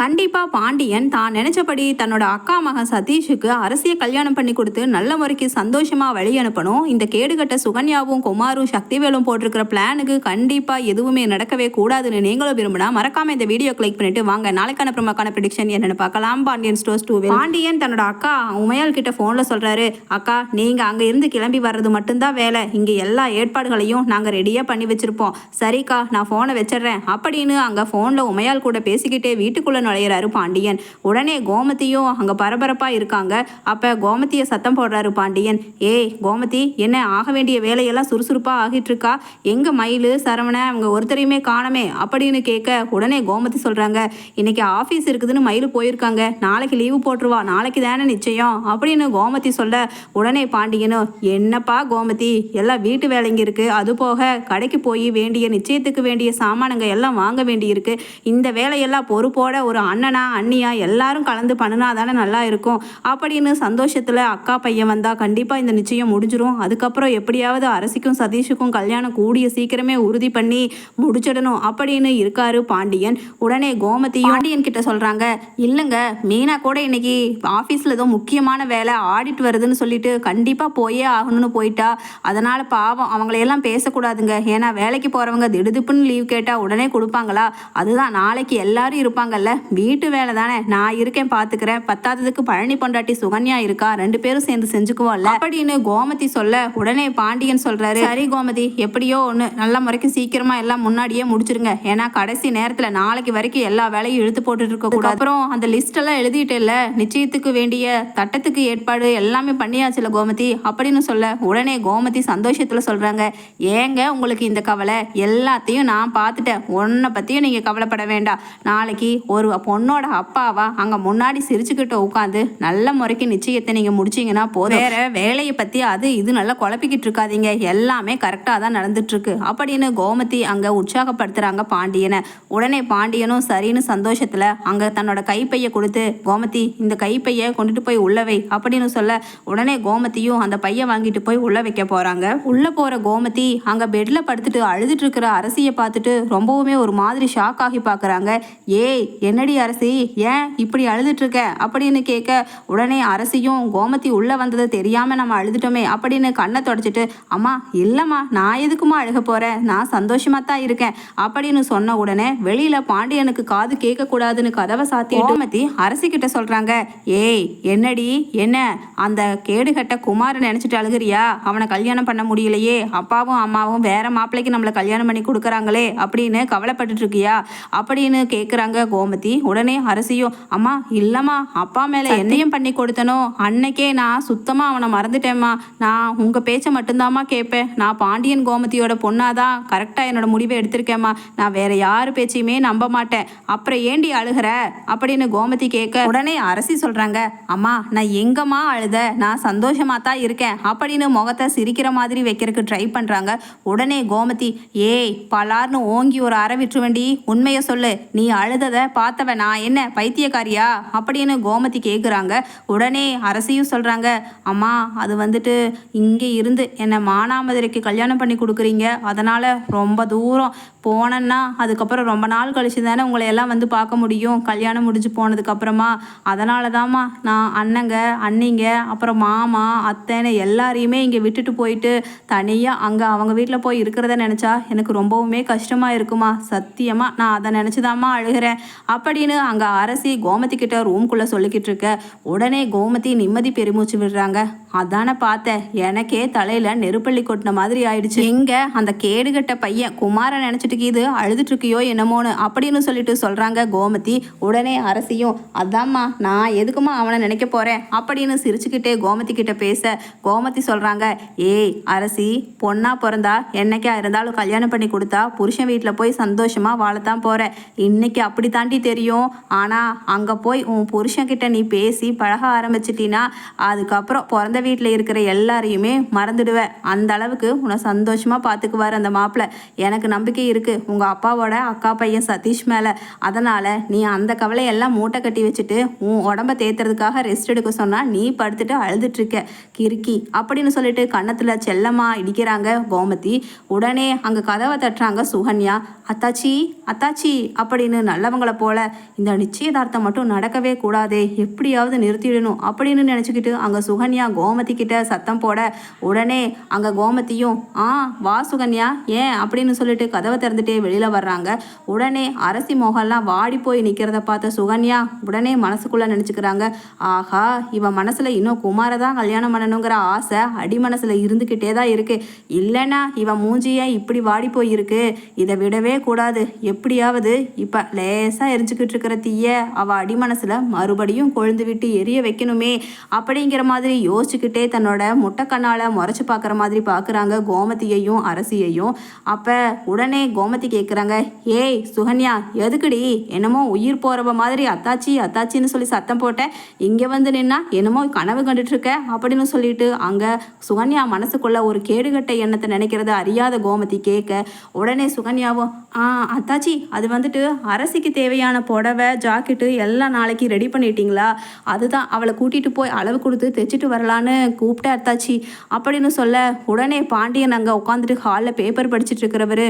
கண்டிப்பாக பாண்டியன் தான் நினைச்சபடி தன்னோட அக்கா மகன் சதீஷுக்கு அரசியை கல்யாணம் பண்ணி கொடுத்து நல்ல முறைக்கு சந்தோஷமாக வழி அனுப்பணும் இந்த கேடுகட்ட சுகன்யாவும் குமாரும் சக்திவேலும் போட்டிருக்கிற பிளானுக்கு கண்டிப்பாக எதுவுமே நடக்கவே கூடாதுன்னு நீங்களும் விரும்பினா மறக்காம இந்த வீடியோ கிளிக் பண்ணிட்டு வாங்க. நாளைக்கான பிரமக்கான ப்ரிடிக்ஷன் என்னென்னு பார்க்கலாம். பாண்டியன் ஸ்டோர்ஸ் டூ பாண்டியன் தன்னோட அக்கா உமையால் கிட்ட ஃபோனில் சொல்கிறாரு அக்கா நீங்கள் அங்கே இருந்து கிளம்பி வர்றது மட்டும்தான் வேலை. இங்கே எல்லா ஏற்பாடுகளையும் நாங்கள் ரெடியாக பண்ணி வச்சுருப்போம். சரிக்கா நான் ஃபோனை வச்சிடுறேன். அப்படின்னு அங்கே ஃபோனில் உமையால் கூட பேசிக்கிட்டே வீட்டுக்குள்ளே நுழையிறாரு பாண்டியன். உடனே கோமதியும் அங்க பரபரப்பா இருக்காங்க. அப்போ கோமதியை சத்தம் போடுறாரு பாண்டியன். ஏய் கோமதி என்ன ஆக வேண்டிய வேலையெல்லாம் சுறுசுறுப்பாக ஆகிட்டு இருக்கா எங்க மயிலு சரவண அவங்க ஒருத்தரையுமே காணமே அப்படின்னு கேட்க உடனே கோமதி சொல்றாங்க. இன்னைக்கு ஆஃபீஸ் இருக்குதுன்னு மயில் போயிருக்காங்க. நாளைக்கு லீவு போட்டுருவா. நாளைக்கு தானே நிச்சயம் அப்படின்னு கோமதி சொல்ல உடனே பாண்டியனும் என்னப்பா கோமதி எல்லாம் வீட்டு வேலைங்க இருக்கு. அது போக கடைக்கு போய் வேண்டிய நிச்சயத்துக்கு வேண்டிய சாமானுங்க எல்லாம் வாங்க வேண்டியிருக்கு. இந்த வேலையெல்லாம் பொறுப்போட ஒரு அண்ணனா அண்ணியா எல்லாரும் கலந்து பண்ணினா தானே நல்லா இருக்கும். அப்படின்னு சந்தோஷத்தில் அக்கா பையன் வந்தால் கண்டிப்பாக இந்த நிச்சயம் முடிஞ்சிடும் அதுக்கப்புறம் எப்படியாவது அரசிக்கும் சதீஷுக்கும் கல்யாணம் கூடிய சீக்கிரமே உறுதி பண்ணி முடிச்சிடணும் அப்படின்னு இருக்காரு பாண்டியன். உடனே கோமதி பாண்டியன் கிட்ட சொல்கிறாங்க இல்லைங்க மீனா கூட இன்னைக்கு ஆஃபீஸில் ஏதோ முக்கியமான வேலை ஆடிட் வருதுன்னு சொல்லிட்டு கண்டிப்பாக போயே ஆகணும்னு போயிட்டா. அதனால் பாவம் அவங்களையெல்லாம் பேசக்கூடாதுங்க. ஏன்னா வேலைக்கு போகிறவங்க திடுதிப்புன்னு லீவ் கேட்டால் உடனே கொடுப்பாங்களா? அதுதான் நாளைக்கு எல்லாரும் இருப்பாங்கல்ல. வீட்டு வேலை தானே. நான் இருக்கேன் பாத்துக்கிறேன். பத்தாததுக்கு பழனி பொண்டாட்டி சுகன்யா இருக்கா? ரெண்டு பேரும் சேர்ந்து செஞ்சுக்குவோம்ல. அப்படின்னு கோமதி சொல்ல உடனே பாண்டியன் சொல்றாரு சரி கோமதி எப்படியோ ஒன்று நல்ல முறைக்கு சீக்கிரமா எல்லாம் முன்னாடியே முடிச்சிருங்க. ஏன்னா கடைசி நேரத்துல நாளைக்கு வரைக்கும் எல்லா வேலையும் இழுத்து போட்டுட்டு இருக்க கூடாது. அப்புறம் அந்த லிஸ்ட் எல்லாம் எழுதிட்டேல்ல நிச்சயத்துக்கு வேண்டிய தட்டத்துக்கு ஏற்பாடு எல்லாமே பண்ணியாச்சுல கோமதி. அப்படின்னு சொல்ல உடனே கோமதி சந்தோஷத்துல சொல்றாங்க ஏங்க உங்களுக்கு இந்த கவலை? எல்லாத்தையும் நான் பார்த்துட்டேன் உன்னை பத்தியும் நீங்க கவலைப்பட வேண்டாம். நாளைக்கு ஒரு பொண்ணோட அப்பாவா? அங்கே முன்னாடி சிரிச்சுக்கிட்டு உட்காந்து நல்ல முறைக்கு நிச்சயத்தை நீங்கள் முடிச்சீங்கன்னா போதும். வேற வேலையை பற்றி அது இது நல்லா குழப்பிக்கிட்டு இருக்காதீங்க. எல்லாமே கரெக்டாக தான் நடந்துட்டுருக்கு. அப்படின்னு கோமதி அங்கே உற்சாகப்படுத்துகிறாங்க பாண்டியனை. உடனே பாண்டியனும் சரின்னு சந்தோஷத்தில் அங்கே தன்னோட கைப்பையை கொடுத்து கோமதி இந்த கைப்பையை கொண்டுட்டு போய் உள்ள வை அப்படின்னு சொல்ல உடனே கோமதியும் அந்த பையை வாங்கிட்டு போய் உள்ள வைக்க போகிறாங்க உள்ளே போகிற கோமதி அங்கே பெட்டில் படுத்துட்டு அழுதுட்டு இருக்கிற அரசியை பார்த்துட்டு ரொம்பவுமே ஒரு மாதிரி ஷாக் ஆகி பார்க்குறாங்க. ஏய் என்னடி அரசி? ஏன் இப்படி அழுதுட்டு இருக்க அப்படின்னு கேட்க உடனே அரசியும் கோமதி உள்ள வந்தது தெரியாம நம்ம அழுதுட்டோமே அப்படின்னு கண்ணை தொடச்சிட்டு அம்மா இல்லம்மா நான் எதுக்குமா அழுக போறேன் நான் சந்தோஷமா தான் இருக்கேன் அப்படின்னு சொன்ன உடனே வெளியில பாண்டியனுக்கு காது கேட்க கூடாதுன்னு கதவை சாத்தி கோமதி அரசி கிட்ட சொல்றாங்க ஏய் என்னடி? என்ன? அந்த கேடுகட்ட குமார நினைச்சிட்டு அழுகுறியா? அவனை கல்யாணம் பண்ண முடியலையே. அப்பாவும் அம்மாவும் வேற மாப்பிள்ளைக்கு நம்மளை கல்யாணம் பண்ணி கொடுக்குறாங்களே அப்படின்னு கவலைப்பட்டுட்டு இருக்கியா? அப்படின்னு கேட்குறாங்க கோமதி. உடனே அரசியும் அம்மா இல்லம்மா அப்பா மேல என்னையும் பண்ணி கொடுத்தனோ? அன்னைக்கே நான் சுத்தமா அவனை மறந்துட்டேம்மா. நான் உங்க பேச்சை மட்டும்தாம்மா கேட்பேன் நான் பாண்டியன் கோமதியோட பொண்ணாதான். கரெக்டா என்னோட முடிவை எடுத்திருக்கேம்மா. நான் வேற யாரு பேச்சையுமே நம்ப மாட்டேன். அப்புறம் ஏண்டி அழுகிற? அப்படின்னு கோமதி கேட்க உடனே அரசி சொல்றாங்க அம்மா நான் எங்கம்மா அழுத? நான் சந்தோஷமா தான் இருக்கேன். அப்படின்னு முகத்தை சிரிக்கிற மாதிரி வைக்கிறதுக்கு ட்ரை பண்றாங்க. உடனே கோமதி ஏய் பலார்னு ஓங்கி ஒரு அற விட்டுருவண்டி உண்மையை சொல்லு. நீ அழுததை பார்த்தவ நான் என்ன பைத்தியக்காரியா? அப்படின்னு கோமதி கேட்குறாங்க உடனே அரசியும் சொல்கிறாங்க அம்மா அது வந்துட்டு இங்கே இருந்து என்னை மானாமதுரைக்கு கல்யாணம் பண்ணி கொடுக்குறீங்க. அதனால் ரொம்ப தூரம் போனேன்னா அதுக்கப்புறம் ரொம்ப நாள் கழிச்சு தானே உங்களை எல்லாம் வந்து பார்க்க முடியும். கல்யாணம் முடிஞ்சு போனதுக்கப்புறமா அதனால தாம்மா நான் அண்ணங்க அண்ணிங்க அப்புறம் மாமா அத்தைன்னு எல்லாரையுமே இங்கே விட்டுட்டு போயிட்டு தனியாக அங்கே அவங்க வீட்டில் போய் இருக்கிறத நினச்சா எனக்கு ரொம்பவுமே கஷ்டமாக இருக்குமா? சத்தியமாக நான் அதை நினச்சிதாம்மா அழுகிறேன். அப்படின்னு அங்கே அரசி கோமதி கிட்ட ரூம்குள்ளே சொல்லிக்கிட்டு இருக்க. உடனே கோமதி நிம்மதி பெருமூச்சு விடுறாங்க. அதான பார்த்தேன். எனக்கே தலையில நெருப்பள்ளி கொட்டின மாதிரி ஆயிடுச்சு. எங்க அந்த கேடுகட்ட பையன் குமாரை நினைச்சிட்டு இது அழுதுட்டு இருக்கியோ என்னமோன்னு அப்படின்னு சொல்லிட்டு சொல்றாங்க கோமதி. உடனே அரசியும் அதாம்மா நான் எதுக்குமா அவனை நினைக்க போறேன்? அப்படின்னு சிரிச்சுக்கிட்டே கோமதி கிட்ட பேச கோமதி சொல்றாங்க ஏய் அரசி பொண்ணா பிறந்தா என்னைக்கா இருந்தாலும் கல்யாணம் பண்ணி கொடுத்தா புருஷன் வீட்டில் போய் சந்தோஷமா வாழத்தான் போகிறேன் இன்னைக்கு அப்படி தாண்டி தெரியும் தெரியும். ஆனால் அங்கே போய் உன் புருஷன்கிட்ட நீ பேசி பழக ஆரம்பிச்சிட்டினா அதுக்கப்புறம் பிறந்த வீட்டில் இருக்கிற எல்லாரையுமே மறந்துடுவ. அந்த அளவுக்கு உன்னை சந்தோஷமாக பார்த்துக்குவார் அந்த மாப்பிள்ளை எனக்கு நம்பிக்கை இருக்குது உங்கள் அப்பாவோட அக்கா பையன் சதீஷ் மேலே. அதனால் நீ அந்த கவலையெல்லாம் மூட்டை கட்டி வச்சுட்டு உன் உடம்ப தேத்துறதுக்காக ரெஸ்ட் எடுக்க சொன்னால் நீ படுத்துட்டு அழுதுட்ருக்க. கிறுக்கி. அப்படின்னு சொல்லிட்டு கன்னத்தில் செல்லமாக இடிக்கிறாங்க கோமதி. உடனே அங்கே கதவை தட்டுறாங்க சுகன்யா. அத்தாச்சி அத்தாச்சி அப்படின்னு நல்லவங்களை போல இந்த நிச்சயதார்த்தம் மட்டும் நடக்கவே கூடாதே எப்படியாவது நிறுத்திடணும் அப்படின்னு நினச்சிக்கிட்டு அங்கே சுகன்யா கோமதி கிட்ட சத்தம் போட உடனே அங்கே கோமதியும் ஆ வா சுகன்யா ஏன்? அப்படின்னு சொல்லிட்டு கதவை திறந்துட்டே வெளியில் வர்றாங்க. உடனே அரசி மோகன்லாம் வாடி போய் நிற்கிறத பார்த்த சுகன்யா உடனே மனசுக்குள்ளே நினச்சிக்கிறாங்க. ஆஹா இவன் மனசில் இன்னும் குமாரை தான் கல்யாணம் பண்ணணுங்கிற ஆசை அடி மனசில் இருந்துக்கிட்டே தான் இருக்கு. இல்லைன்னா இவன் மூஞ்சியே இப்படி வாடி போயிருக்கு. இதை விடவே கூடாது. எப்படியாவது இப்போ லேசாக வச்சுக்கிட்டு இருக்கிற தீய அவள் அடிமனசில் மறுபடியும் கொழுந்து விட்டு எரிய வைக்கணுமே அப்படிங்கிற மாதிரி யோசிச்சுக்கிட்டே தன்னோட முட்டைக்கண்ணால் முறைச்சு பார்க்குற மாதிரி பார்க்குறாங்க கோமதியையும் அரசியையும். அப்போ உடனே கோமதி கேட்குறாங்க ஏய் சுகன்யா எதுக்குடி? என்னமோ உயிர் போகிறவ மாதிரி அத்தாச்சி அத்தாச்சின்னு சொல்லி சத்தம் போட்டேன் இங்கே வந்து நின்னா என்னமோ கனவு கண்டுட்டு இருக்க அப்படின்னு சொல்லிட்டு அங்கே சுகன்யா மனசுக்குள்ள ஒரு கேடுகட்ட எண்ணத்தை நினைக்கிறத அறியாத கோமதி கேட்க உடனே சுகன்யாவும் ஆ அத்தாச்சி அது வந்துட்டு அரசிக்கு தேவையான புடவை ஜாக்கெட்டு எல்லாம் நாளைக்கு ரெடி பண்ணிட்டீங்களா? அதுதான் அவளை கூட்டிகிட்டு போய் அளவு கொடுத்து தைச்சிட்டு வரலான்னு கூப்பிட்டேன் அத்தாச்சி. அப்படின்னு சொல்ல உடனே பாண்டியன் அங்கே உட்காந்துட்டு ஹாலில் பேப்பர் படிச்சுட்டு இருக்கிறவர்.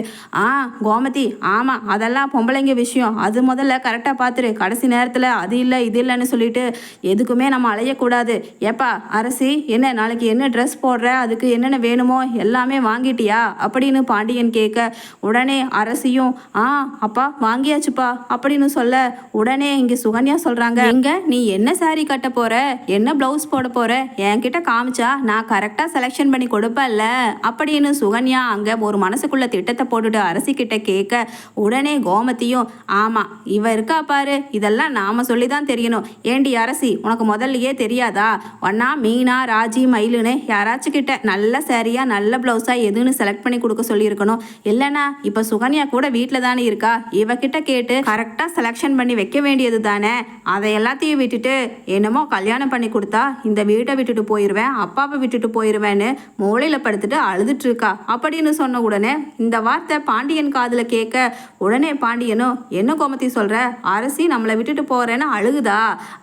ஆ கோமதி ஆமாம் அதெல்லாம் பொம்பளைங்க விஷயம். அது முதல்ல கரெக்டாக பார்த்துரு கடைசி நேரத்தில் அது இல்லை இது இல்லைன்னு சொல்லிட்டு எதுக்குமே நம்ம அலையக்கூடாது. ஏப்பா அரசி என்ன நாளைக்கு என்ன ட்ரெஸ் போடுற? அதுக்கு என்னென்ன வேணுமோ எல்லாமே வாங்கிட்டியா? அப்படின்னு பாண்டியன் கேட்க உடனே அரசியும் ஆ அப்பா வாங்கியாச்சுப்பா அப்படின்னு சொல்ல உடனே இங்கே சுகன்யா சொல்கிறாங்க எங்க நீ என்ன saree கட்ட போற? என்ன ப்ளவுஸ் போட போற? என்கிட்ட காமிச்சா நான் கரெக்டாக செலெக்ஷன் பண்ணி கொடுப்பேன்ல. அப்படின்னு சுகன்யா அங்கே ஒரு மனசுக்குள்ள திட்டத்தை போட்டுட்டு அரசி கிட்ட கேட்க உடனே கோமதியும் ஆமாம் இவ இருக்கா பாரு இதெல்லாம் நாம சொல்லி தான் தெரியணும். ஏண்டி அரசி உனக்கு முதல்லயே தெரியாதா? ஒன்னா மீனா ராஜி மயிலுன்னு யாராச்சும் கிட்ட நல்ல சாரியா நல்ல ப்ளவுஸா எதுன்னு செலக்ட் பண்ணி கொடுக்க சொல்லியிருக்கணும். இல்லைனா இப்போ சுகன்யா கூட வீட்டில் தானே இருக்கா? இவகிட்ட கேட்டு கரெக்டாக செலெக்ஷன் பண்ணி வைக்க வேண்டியது தானே? அதை எல்லாத்தையும் விட்டுட்டு என்னமோ கல்யாணம் பண்ணி கொடுத்தா இந்த வீட்டை விட்டுட்டு போயிடுவேன் அப்பாவை விட்டுட்டு போயிடுவேன்னு மூளையில் படுத்துட்டு அழுதுட்டு இருக்கா. அப்படின்னு சொன்ன உடனே இந்த வார்த்தை பாண்டியன் காதில் கேட்க உடனே பாண்டியனும் என்ன கோமத்தி சொல்கிற அரசி நம்மளை விட்டுட்டு போகிறேன்னு அழுகுதா?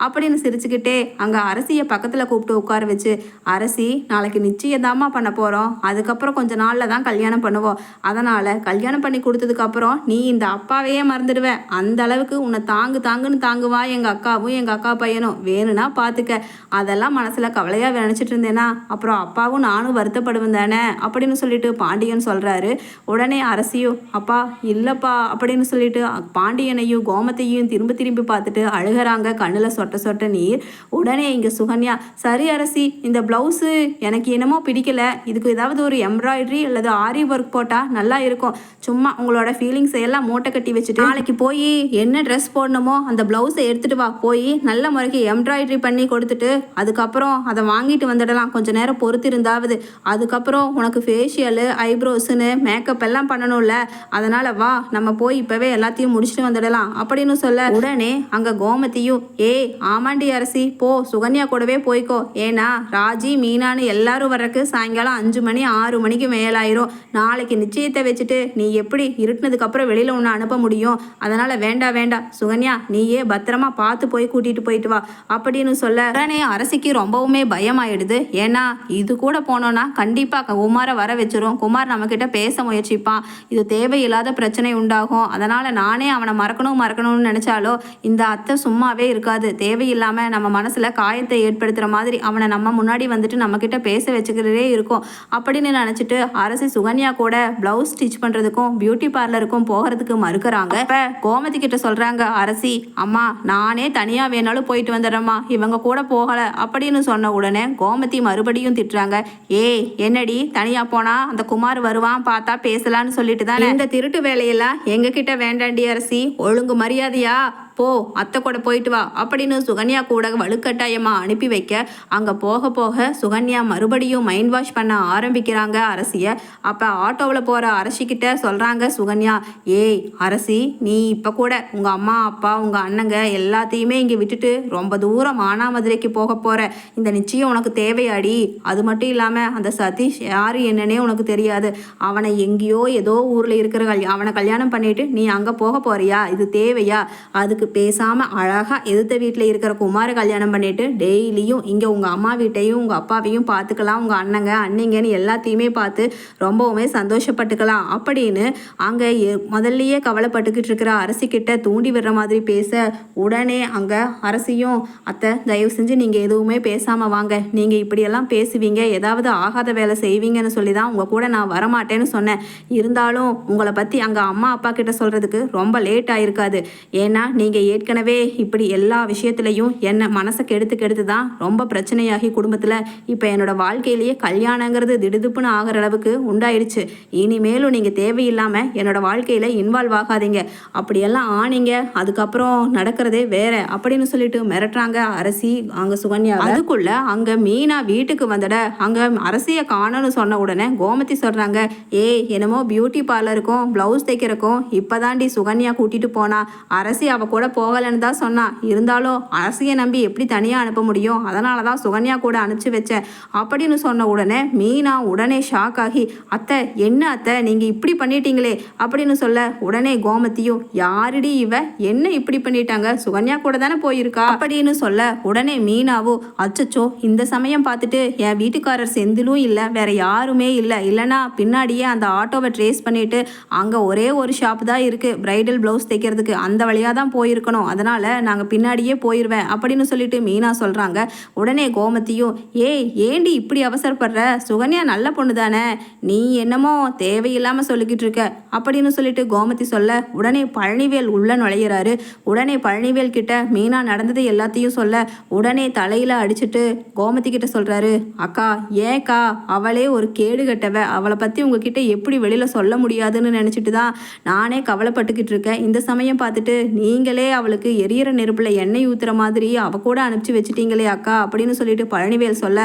அப்படின்னு சிரிச்சுக்கிட்டே அங்கே அரசியை பக்கத்தில் கூப்பிட்டு உட்கார வச்சு அரசி நாளைக்கு நிச்சயதாமா பண்ண போகிறோம் அதுக்கப்புறம் கொஞ்ச நாளில் தான் கல்யாணம் பண்ணுவோம். அதனால் கல்யாணம் பண்ணி கொடுத்ததுக்கப்புறம் நீ இந்த அப்பாவையே மறந்துடுவ. அந்த அளவுக்கு உன்னை தாங்கு தாங்குன்னு தாங்குவா எங்கள் அக்காவும் எங்கள் அக்கா பையனும். வேணும்னா பார்த்துக்க அதெல்லாம் மனசில் கவலையாக நினச்சிட்டு இருந்தேனா அப்புறம் அப்பாவும் நானும் வருத்தப்படுவேன் தானே அப்படின்னு சொல்லிட்டு பாண்டியன் சொல்கிறாரு உடனே அரசியும் அப்பா இல்லைப்பா அப்படின்னு சொல்லிட்டு பாண்டியனையும் கோமத்தையும் திரும்ப திரும்பி பார்த்துட்டு அழுகிறாங்க. கண்ணில் சொட்ட சொட்ட நீர். உடனே இங்கே சுகன்யா சரி அரசி இந்த ப்ளவுஸு எனக்கு என்னமோ பிடிக்கல. இதுக்கு ஏதாவது ஒரு எம்ப்ராய்டரி அல்லது ஆரி ஒர்க் போட்டால் நல்லா இருக்கும். சும்மா உங்களோட ஃபீலிங்ஸை எல்லாம் மூட்டை கட்டி வச்சுட்டு நாளைக்கு போய் என்ன ட்ரெஸ் போடணுமோ அந்த ப்ளவுஸை எடுத்துகிட்டு வா போய் நல்ல முறைக்கு எம்ப்ராய்டரி பண்ணி கொடுத்துட்டு அதுக்கப்புறம் அதை வாங்கிட்டு வந்துடலாம். கொஞ்சம் நேரம் பொறுத்து இருந்தாவது அதுக்கப்புறம் உனக்கு ஃபேஷியலு ஐப்ரோஸுன்னு மேக்கப் எல்லாம் பண்ணணும்ல அதனால் வா நம்ம போய் இப்போவே எல்லாத்தையும் முடிச்சுட்டு வந்துடலாம் அப்படின்னு சொல்ல உடனே அங்கே கோமதியும் ஏய் ஆமாண்டி அரசி போ சுகன்யா கூடவே போய்க்கோ. ஏன்னா ராஜி மீனான்னு எல்லாரும் வர்றக்கு சாயங்காலம் அஞ்சு மணி ஆறு மணிக்கு மேலாயிரும். நாளைக்கு நிச்சயத்தை வச்சுட்டு நீ எப்படி இருட்டினதுக்கப்புறம் வெளியில் ஒன்று அனுப்ப முடியும்? அதனால் வேண்டாம் வேண்டாம் சுகன்யா நீயே பத்திரமா பார்த்து போய் கூட்டிட்டு போயிட்டு வா. அப்படின்னு சொல்ல உடனே அரசிக்கு ரொம்பவுமே பயமாயிடுது. ஏன்னா இது கூட போனோம்னா கண்டிப்பாக குமாரை வர வச்சிரும். குமார் நம்ம கிட்ட பேச முயற்சிப்பான். இது தேவையில்லாத பிரச்சனை உண்டாகும். அதனால நானே அவனை மறக்கணும் மறக்கணும்னு நினைச்சாலோ இந்த அத்தை சும்மாவே இருக்காது. தேவையில்லாம நம்ம மனசுல காயத்தை ஏற்படுத்துற மாதிரி அவனை நம்ம முன்னாடி வந்துட்டு நம்ம கிட்ட பேச வச்சுக்கிறதே இருக்கும். அப்படின்னு நினைச்சிட்டு அரசி சுகன்யா கூட பிளவுஸ் ஸ்டிச் பண்றதுக்கும் பியூட்டி பார்லருக்கும் போகிறதுக்கு மறுக்கிறாங்க. இப்ப கோமதி கிட்ட சொல்கிறாங்க அரசி அம்மா நானே தனியாக வேணாலும் போயிட்டு வந்துடுறேம்மா. இவங்க கூட போகலை. அப்படின்னு சொன்ன உடனே கோமதி மறுபடியும் திட்டுறாங்க ஏய் என்னடி தனியாக போனால் அந்த குமார் வருவான் பார்த்தா பேசலான்னு சொல்லிட்டு தான்? இந்த திருட்டு வேலையெல்லாம் எங்ககிட்ட வேண்டாண்டி அரசி. ஒழுங்கு மரியாதையா? போ அத்தை கூட போயிட்டு வா அப்படின்னு சுகன்யா கூட வலுக்கட்டாயமாக அனுப்பி வைக்க அங்கே போக போக சுகன்யா மறுபடியும் மைண்ட் வாஷ் பண்ண ஆரம்பிக்கிறாங்க அரசியை. அப்போ ஆட்டோவில் போகிற அரசிக்கிட்ட சொல்கிறாங்க சுகன்யா ஏய் அரசி நீ இப்போ கூட உங்கள் அம்மா அப்பா உங்கள் அண்ணங்க எல்லாத்தையுமே இங்கே விட்டுட்டு ரொம்ப தூரம் மானாமதுரைக்கு போக போகிற இந்த நிச்சயம் உனக்கு தேவையாடி. அது மட்டும் இல்லாமல் அந்த சதீஷ் யாரு என்னன்னே உனக்கு தெரியாது. அவனை எங்கேயோ ஏதோ ஊரில் இருக்கிற கல்யா அவனை கல்யாணம் பண்ணிட்டு நீ அங்கே போக போறியா? இது தேவையா? அதுக்கு பேசாமல் அழகாக எதிர்த்த வீட்டில் இருக்கிற குமார கல்யாணம் பண்ணிவிட்டு டெய்லியும் இங்கே உங்கள் அம்மா வீட்டையும் உங்கள் அப்பாவையும் பார்த்துக்கலாம் உங்கள் அண்ணங்க அண்ணிங்கன்னு எல்லாத்தையுமே பார்த்து ரொம்பவுமே சந்தோஷப்பட்டுக்கலாம். அப்படின்னு அங்கே எ- முதல்லையே கவலைப்பட்டுக்கிட்டு இருக்கிற அரசிக்கிட்ட தூண்டி விடுற மாதிரி பேச உடனே அங்கே அரசியும் அத்தை தயவு செஞ்சு நீங்கள் எதுவுமே பேசாமல் வாங்க. நீங்கள் இப்படியெல்லாம் பேசுவீங்க. ஏதாவது ஆகாத வேலை செய்வீங்கன்னு சொல்லி தான் உங்கள் கூட நான் வரமாட்டேன்னு சொன்னேன். இருந்தாலும் உங்களை பற்றி அங்கே அம்மா அப்பா கிட்ட சொல்கிறதுக்கு ரொம்ப லேட் ஆயிருக்காது. ஏன்னா நீங்கள் ஏற்கனவே இப்படி எல்லா விஷயத்துலையும் என்னை மனசை கெடுத்து கெடுத்து தான் ரொம்ப பிரச்சனையாகி குடும்பத்தில் இப்போ என்னோட வாழ்க்கையிலேயே கல்யாணங்கிறது திடுதுப்புன்னு ஆகிற அளவுக்கு உண்டாயிடுச்சு. இனிமேலும் நீங்கள் தேவையில்லாமல் என்னோட வாழ்க்கையில் இன்வால்வ் ஆகாதீங்க. அப்படியெல்லாம் ஆனீங்க அதுக்கப்புறம் நடக்கிறதே வேற அப்படின்னு சொல்லிட்டு மிரட்டுறாங்க அரசி அங்கே சுகன்யா அதுக்குள்ள அங்கே மீனா வீட்டுக்கு வந்தட அங்கே அரசியை காணணும்னு சொன்ன உடனே கோமதி சொல்கிறாங்க ஏய் என்னமோ பியூட்டி பார்லருக்கும் ப்ளவுஸ் தைக்கிறக்கும் இப்போதாண்டி சுகன்யா கூட்டிகிட்டு போனா அரசி அவ கூட கூட போகலன்னு தான் சொன்னான் இருந்தாலும் அரசியை நம்பி எப்படி தனியாக அனுப்ப முடியும்? அதனால தான் சுகன்யா கூட அனுப்பிச்சு வச்சேன் அப்படின்னு சொன்ன உடனே மீனா உடனே ஷாக் ஆகி அத்தை என்ன அத்தை? நீங்கள் இப்படி பண்ணிட்டீங்களே? அப்படின்னு சொல்ல உடனே கோமதியும் யாருடி இவ? என்ன இப்படி பண்ணிட்டாங்க? சுகன்யா கூட தானே போயிருக்கா? அப்படின்னு சொல்ல உடனே மீனாவோ அச்சச்சோ இந்த சமயம் பார்த்துட்டு என் வீட்டுக்காரர் செந்திலும் இல்லை வேற யாருமே இல்லை. இல்லைன்னா பின்னாடியே அந்த ஆட்டோவை ட்ரேஸ் பண்ணிட்டு அங்கே ஒரே ஒரு ஷாப் தான் இருக்குது பிரைடல் ப்ளவுஸ் தைக்கிறதுக்கு. அந்த வழியாக தான் போய் போயிருக்கணும் அதனால் நாங்கள் பின்னாடியே போயிடுவேன் அப்படின்னு சொல்லிட்டு மீனா சொல்கிறாங்க உடனே கோமதியும் ஏய் ஏண்டி இப்படி அவசரப்படுற? சுகன்யா நல்ல பொண்ணு தானே நீ என்னமோ தேவையில்லாமல் சொல்லிக்கிட்டு இருக்க. அப்படின்னு சொல்லிட்டு கோமதி சொல்ல உடனே பழனிவேல் உள்ள நுழையிறாரு. உடனே பழனிவேல் கிட்ட மீனா நடந்தது எல்லாத்தையும் சொல்ல உடனே தலையில் அடிச்சுட்டு கோமதி கிட்ட சொல்கிறாரு அக்கா ஏக்கா அவளே ஒரு கேடு கட்டவ. அவளை பற்றி உங்ககிட்ட எப்படி வெளியில் சொல்ல முடியாதுன்னு நினச்சிட்டு தான் நானே கவலைப்பட்டுக்கிட்டு இருக்கேன். இந்த சமயம் பார்த்துட்டு நீங்களே அவளுக்கு எரியற நெருப்பில் எண்ணெய் ஊத்துற மாதிரி அவ கூட அனுப்பிச்சு வச்சுட்டீங்களே அக்கா அப்படின்னு சொல்லிட்டு பழனிவேல் சொல்ல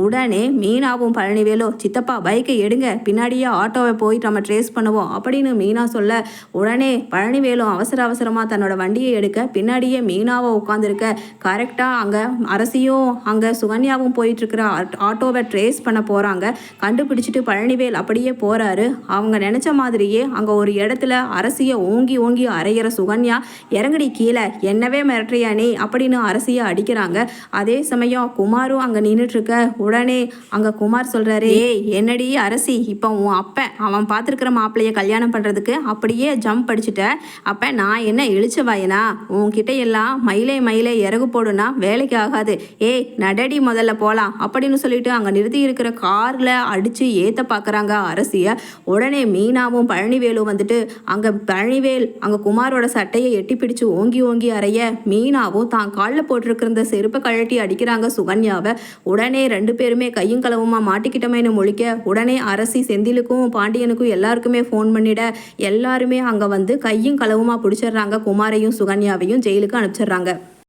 உடனே மீனாவும் பழனிவேலும் சித்தப்பா பைக்கை எடுங்க பின்னாடியே ஆட்டோவை போய் நம்ம ட்ரேஸ் பண்ணுவோம் அப்படின்னு மீனா சொல்ல உடனே பழனிவேலும் அவசர அவசரமாக தன்னோட வண்டியை எடுக்க பின்னாடியே மீனாவை உட்காந்துருக்க கரெக்டாக அங்கே அரசியும் அங்கே சுகன்யாவும் போயிட்டுருக்குற ஆட்டோவை ட்ரேஸ் பண்ண போகிறாங்க கண்டுபிடிச்சிட்டு பழனிவேல் அப்படியே போகிறாரு அவங்க நினச்ச மாதிரியே அங்கே ஒரு இடத்துல அரசியை ஓங்கி ஓங்கி அரைகிற சுகன்யா இறங்கடி கீழே என்னவே மிரட்டுறியா நீ? அப்படின்னு அரசியை அடிக்கிறாங்க. அதே சமயம் குமாரும் அங்கே நின்றுட்டுருக்க உடனே அங்கே குமார் சொல்கிறாரு ஏய் என்னடி அரசி இப்போ உன் அப்பன் அவன் பார்த்துருக்குற மாப்பிள்ளைய கல்யாணம் பண்ணுறதுக்கு அப்படியே ஜம்ப் அடிச்சுட்டேன் அப்போ நான் என்ன இழிச்ச வாயனா? உன்கிட்ட எல்லாம் மயிலே மயிலே இறகு போடுனா வேலைக்கு ஆகாது. ஏய் நடடி முதல்ல போகலாம் அப்படின்னு சொல்லிட்டு அங்கே நிறுத்தி இருக்கிற காரில் அடித்து ஏற்ற பார்க்குறாங்க அரசியை. உடனே மீனாவும் பழனிவேலும் வந்துட்டு அங்கே பழனிவேல் அங்கே குமாரோட சட்டையை எட்டி பிடிச்சு ஓங்கி ஓங்கி அறைய மீனாவும் தான் காலில் போட்டிருக்கிறந்த செருப்பை கழட்டி அடிக்கிறாங்க சுகன்யாவை. உடனே ரெண்டு பேருமே கையும் களவுமா மாட்டிக்கிட்டமேனு முழிக்க. உடனே அரசி செந்திலுக்கும் பாண்டியனுக்கும் எல்லாருக்குமே ஃபோன் பண்ணிட. எல்லாருமே அங்கே வந்து கையும் களவுமா பிடிச்சிடுறாங்க. குமாரையும் சுகன்யாவையும் ஜெயிலுக்கு அனுப்பிச்சிடுறாங்க.